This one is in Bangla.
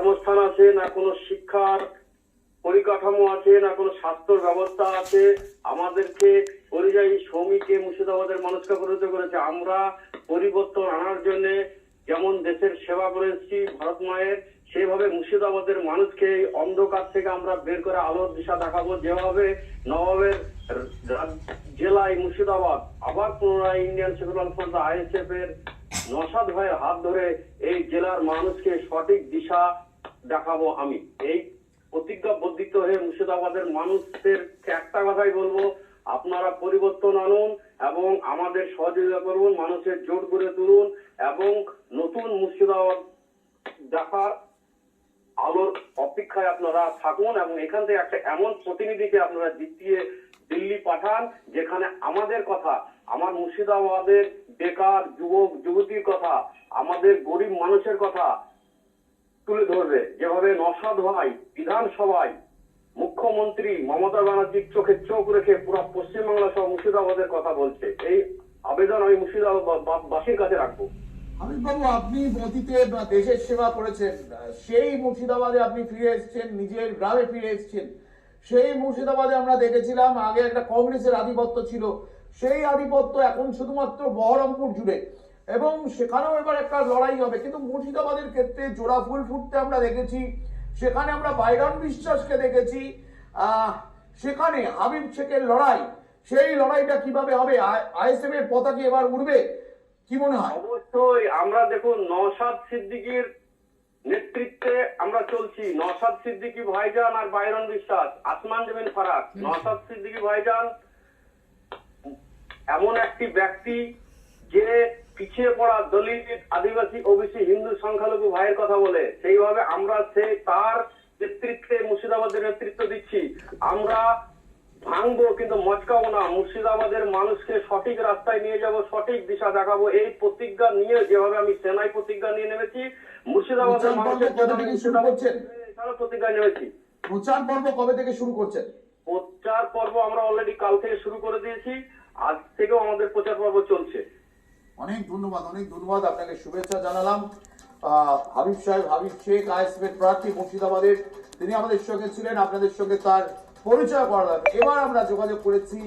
কর্মস্থান আছে, না কোনো শিক্ষার পরিকাঠামো আছে, না কোনো স্বাস্থ্য ব্যবস্থা আছে, আমাদেরকে পরিযায়ী শ্রমিকে মুর্শিদাবাদের মানুষকে পরিণত করেছে। আমরা পরিবর্তন আনার জন্য যেমন দেশের সেবা করেছি ভারত মায়ের, সেভাবে মুর্শিদাবাদের মানুষকে অন্ধকার থেকে আমরা বের করে আলোর দিশা দেখাবো। যেভাবে নবাবের জেলায় মুর্শিদাবাদ আবার পুনরায় ইন্ডিয়ান সেকুলার ফ্রন্ট আইএসএফ এর নসাদ ভাইয়ের হাত ধরে এই জেলার মানুষকে সঠিক দিশা দেখাবো আমি। এই প্রতিজ্ঞা প্রতিজ্ঞাবদ্ধিত হয়ে মুর্শিদাবাদের মানুষদের একটা কথাই বলব, আপনারা পরিবর্তন আনুন এবং আমাদের সহযোগিতা করুন, মানুষের জোট করে তুলুন এবং নতুন মুর্শিদাবাদ দেখার আলোর অপেক্ষায় আপনারা থাকুন এবং এখান থেকে একটা এমন প্রতিনিধিকে আপনারা জিতিয়ে দিল্লি পাঠান, যেখানে আমাদের কথা, আমার মুর্শিদাবাদের বেকার যুবক, যুবতীর কথা, আমাদের গরিব মানুষের কথা তুলে ধরবে। যেভাবে নসাদ ভাই, বিধানসভায় মুখ্যমন্ত্রী মমতা ব্যানার্জির চোখে চোখ রেখে পুরো পশ্চিমবাংলা সহ মুর্শিদাবাদের কথা বলছে, এই আবেদন আমি মুর্শিদাবাদবাসীর কাছে রাখব। বাবু আপনি অতীতে দেশের সেবা করেছেন। সেই মুর্শিদাবাদে আপনি ফিরে এসেছেন, নিজের গ্রামে ফিরে এসেছেন। সেই মুর্শিদাবাদে আমরা দেখেছিলাম, আগে একটা কংগ্রেসের আধিপত্য ছিল। সেই আধিপত্য এখন শুধুমাত্র বহরমপুর জুড়ে। এবং সেখানেও এবার একটা লড়াই হবে। কিন্তু মুর্শিদাবাদের ক্ষেত্রে জোড়া ফুল ফুটতে আমরা দেখেছি, সেখানে আমরা বাইরন বিশ্বাসকে দেখেছি সেখানে হাবিব শেখের লড়াই, সেই লড়াইটা কীভাবে হবে? আইএসএফ এর পতাকা এবার উঠবে কি মনে হয়? অবশ্যই, আমরা দেখুন, নওশাদ সিদ্দিকীর নেতৃত্বে আমরা চলছি। নওশাদ সিদ্দিকী ভাইজান আর বাইরন বিশ্বাস, আসমান জমিন ফারাক। নওশাদ সিদ্দিকী ভাইজান এমন একটি ব্যক্তি যে পিছিয়ে পড়া দলিত আদিবাসী ওবিসি হিন্দু সংখ্যালঘু ভাইয়ের কথা বলে সেইভাবে আমরা সে তার নেতৃত্বে মুর্শিদাবাদের নেতৃত্ব দিচ্ছি। আমরা ভাঙবো কিন্তু মচকাবো না মুর্শিদাবাদের মানুষকে সঠিক রাস্তায় নিয়ে যাব সঠিক দিশা দেখাবো। এই প্রতিজ্ঞা নিয়ে যেভাবে আমি সেনাই প্রতিজ্ঞা নিয়ে নেমেছি মুর্শিদাবাদের মানুষের প্রতিজ্ঞা নেমেছি। প্রচার পর্ব কবে থেকে শুরু করছেন? প্রচার পর্ব আমরা অলরেডি কাল থেকে শুরু করে দিয়েছি আজ থেকেও আমাদের প্রচার পর্ব চলছে। অনেক ধন্যবাদ অনেক ধন্যবাদ। আপনাকে শুভেচ্ছা জানালাম। হাবিব সাহেব, হাবিব শেখ আইএসএফ প্রার্থী মুর্শিদাবাদের। তিনি আমাদের সঙ্গে ছিলেন, আপনাদের সঙ্গে তার পরিচয় করালাম। এবার আমরা যোগাযোগ করেছি